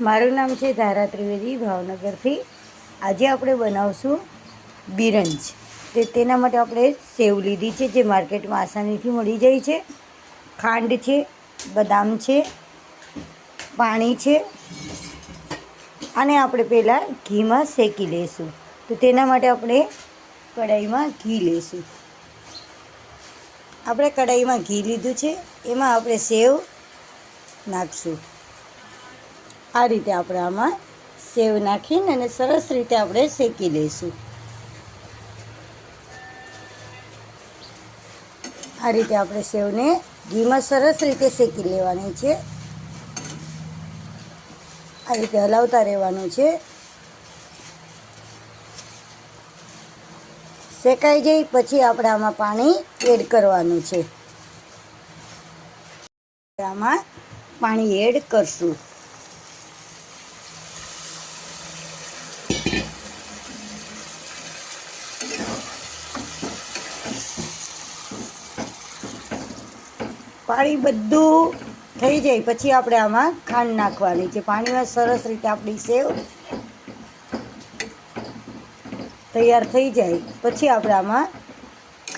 મારું નામ છે ધારા ત્રિવેદી, ભાવનગરથી. આજે આપણે બનાવશું બિરંજ. તે તેના માટે આપણે સેવ લીધી છે, જે માર્કેટમાં આસાનીથી મળી જાય છે. ખાંડ છે, બદામ છે, પાણી છે, અને આપણે પહેલાં ઘીમાં શેકી લઈશું. તો તેના માટે આપણે કઢાઈમાં ઘી લઈશું. આપણે કઢાઈમાં ઘી લીધું છે, એમાં આપણે સેવ નાખશું. આ રીતે આપણે આમાં સેવ નાખીને અને સરસ રીતે આપણે શેકી લઈશું આ રીતે આપણે સેવને ઘીમાં સરસ રીતે શેકી લેવાની છે. આ રીતે હલાવતા રહેવાનું છે. શેકાઈ જાય પછી આપણે આમાં પાણી એડ કરવાનું છે. આમાં પાણી એડ કરશું. પાણી બધું થઈ જાય, પછી આપણે આમાં ખાંડ નાખવાની છે. પાણીમાં સરસ રીતે આપણી સેવ તૈયાર થઈ જાય. પછી આપણે આમાં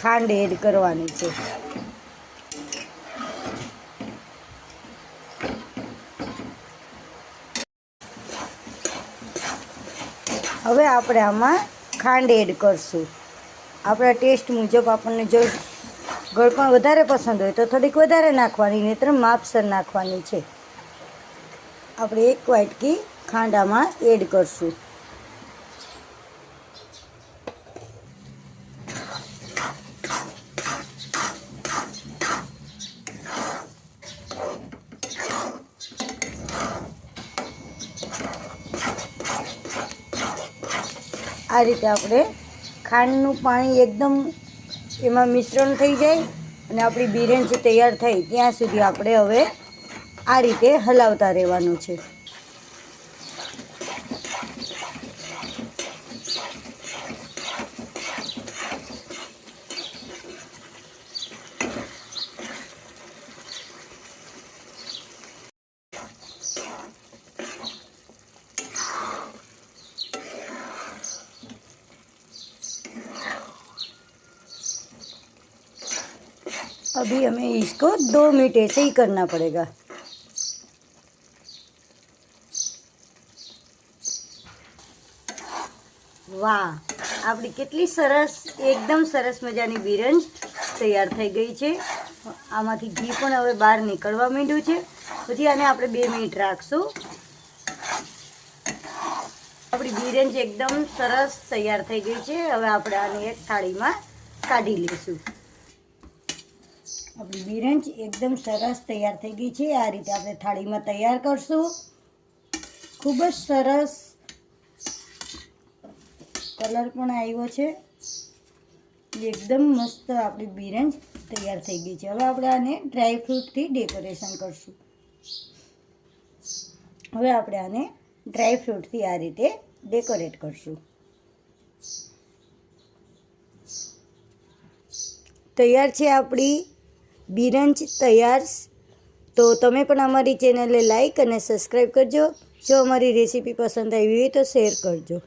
ખાંડ એડ કરવાની છે. હવે આપણે આમાં ખાંડ એડ કરશું. આપણા ટેસ્ટ મુજબ આપણને જો ગળપણ વધારે પસંદ હોય તો થોડીક વધારે નાખવાની, નહીતર માપસર નાખવાની છે. આપણે એક વાટકી ખાંડામાં એડ કરશું. આ રીતે આપણે ખાંડનું પાણી એકદમ એમાં મિશ્રણ થઈ જાય અને આપણી બિરંજ તૈયાર થઈ, ત્યાં સુધી આપણે હવે આ રીતે હલાવતા રહેવાનું છે. अभी हमें इसको दो मिनट ऐसे ही करना पड़ेगा વાહ આપણી કેટલી સરસ એકદમ સરસ મજાની બિરંજ તૈયાર થઈ ગઈ છે આમાંથી ઘી પણ હવે બહાર નીકળવા માંડ્યું છે પછી આને આપણે બે મિનિટ રાખશું આપણી બિરંજ એકદમ સરસ તૈયાર થઈ ગઈ છે હવે આપણે આને એક થાળીમાં કાઢી લઈશું આપણી બિરંજ એકદમ સરસ તૈયાર થઈ ગઈ છે. આ રીતે આપણે થાળીમાં તૈયાર કરશું. ખૂબ જ સરસ કલર પણ આવ્યો છે. એકદમ મસ્ત આપણી બિરંજ તૈયાર થઈ ગઈ છે. હવે આપણે આને ડ્રાય ફ્રૂટથી ડેકોરેશન કરશું. હવે આપણે આને ડ્રાય ફ્રૂટથી આ રીતે ડેકોરેટ કરશું. તૈયાર છે આપણી બિરંજ તૈયાર તો તમે પણ અમારી ચેનલને લાઈક અને સબસ્ક્રાઈબ કરજો. જો અમારી રેસીપી પસંદ આવી હોય તો શેર કરજો.